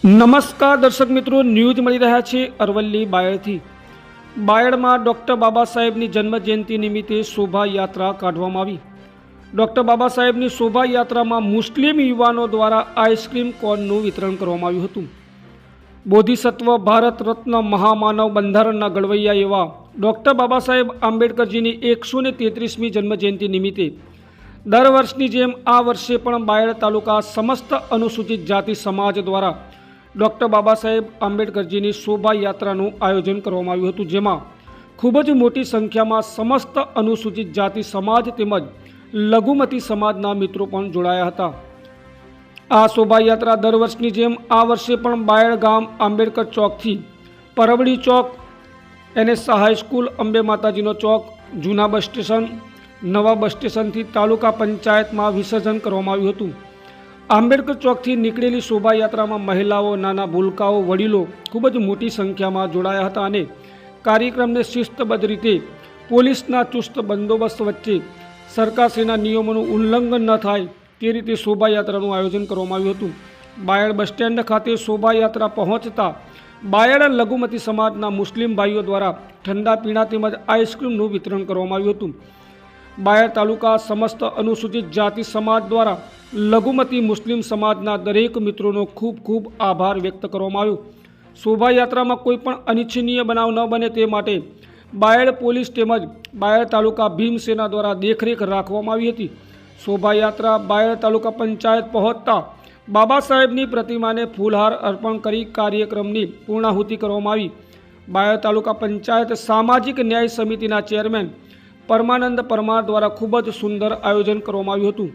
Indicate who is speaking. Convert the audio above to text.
Speaker 1: નમસ્કાર દર્શક મિત્રો, ન્યૂઝ મળી રહ્યા છે અરવલ્લી બાયડથી. બાયડમાં ડૉક્ટર બાબા સાહેબની જન્મજયંતિ નિમિત્તે શોભાયાત્રા કાઢવામાં આવી. ડૉક્ટર બાબા સાહેબની શોભાયાત્રામાં મુસ્લિમ યુવાનો દ્વારા આઈસ્ક્રીમ કોનનું વિતરણ કરવામાં આવ્યું હતું. બોધિસત્વ, ભારત રત્ન, મહામાનવ બંધારણના ઘડવૈયા એવા ડૉક્ટર બાબા સાહેબ આંબેડકરજીની એકસો ને તેત્રીસમી જન્મજયંતિ નિમિત્તે દર વર્ષની જેમ આ વર્ષે પણ બાયડ તાલુકા સમસ્ત અનુસૂચિત જાતિ સમાજ દ્વારા ડૉક્ટર બાબા સાહેબ આંબેડકરજીની શોભાયાત્રાનું આયોજન કરવામાં આવ્યું હતું, જેમાં ખૂબ જ મોટી સંખ્યામાં સમસ્ત અનુસૂચિત જાતિ સમાજ તેમજ લઘુમતી સમાજના મિત્રો પણ જોડાયા હતા. આ શોભાયાત્રા દર વર્ષની જેમ આ વર્ષે પણ બાયડ ગામ આંબેડકર ચોકથી પરવડી ચોક, એનએસ હાઈસ્કૂલ અંબે માતાજીનો ચોક, જૂના બસ સ્ટેશન, નવા બસ સ્ટેશનથી તાલુકા પંચાયતમાં વિસર્જન કરવામાં આવ્યું હતું. આંબેડકર ચોકથી નીકળેલી શોભાયાત્રામાં મહિલાઓ, નાના ભૂલકાઓ, વડીલો ખૂબ જ મોટી સંખ્યામાં જોડાયા હતા અને કાર્યક્રમને શિસ્તબદ્ધ રીતે પોલીસના ચુસ્ત બંદોબસ્ત વચ્ચે સરકારશ્રીના નિયમોનું ઉલ્લંઘન ન થાય તે રીતે શોભાયાત્રાનું આયોજન કરવામાં આવ્યું હતું. બાયડ બસ સ્ટેન્ડ ખાતે શોભાયાત્રા પહોંચતા બાયડ લઘુમતી સમાજના મુસ્લિમ ભાઈઓ દ્વારા ઠંડા પીણા તેમજ આઈસ્ક્રીમનું વિતરણ કરવામાં આવ્યું હતું. બાયડ તાલુકા સમસ્ત અનુસૂચિત જાતિ સમાજ દ્વારા લઘુમતી મુસ્લિમ સમાજના દરેક મિત્રોનો ખૂબ ખૂબ આભાર વ્યક્ત કરવામાં આવ્યો. શોભાયાત્રામાં કોઈ પણ અનિચ્છનીય બનાવ ન બને તે માટે બાયડ પોલીસ તેમજ બાયડ તાલુકા ભીમસેના દ્વારા દેખરેખ રાખવામાં આવી હતી. શોભાયાત્રા બાયડ તાલુકા પંચાયત પહોંચતા બાબા સાહેબની પ્રતિમાને ફૂલહાર અર્પણ કરી કાર્યક્રમની પૂર્ણાહુતિ કરવામાં આવી. બાયડ તાલુકા પંચાયત સામાજિક ન્યાય સમિતિના ચેરમેન પરમાનંદ પરમાર દ્વારા ખૂબ જ સુંદર આયોજન કરવામાં આવ્યું હતું.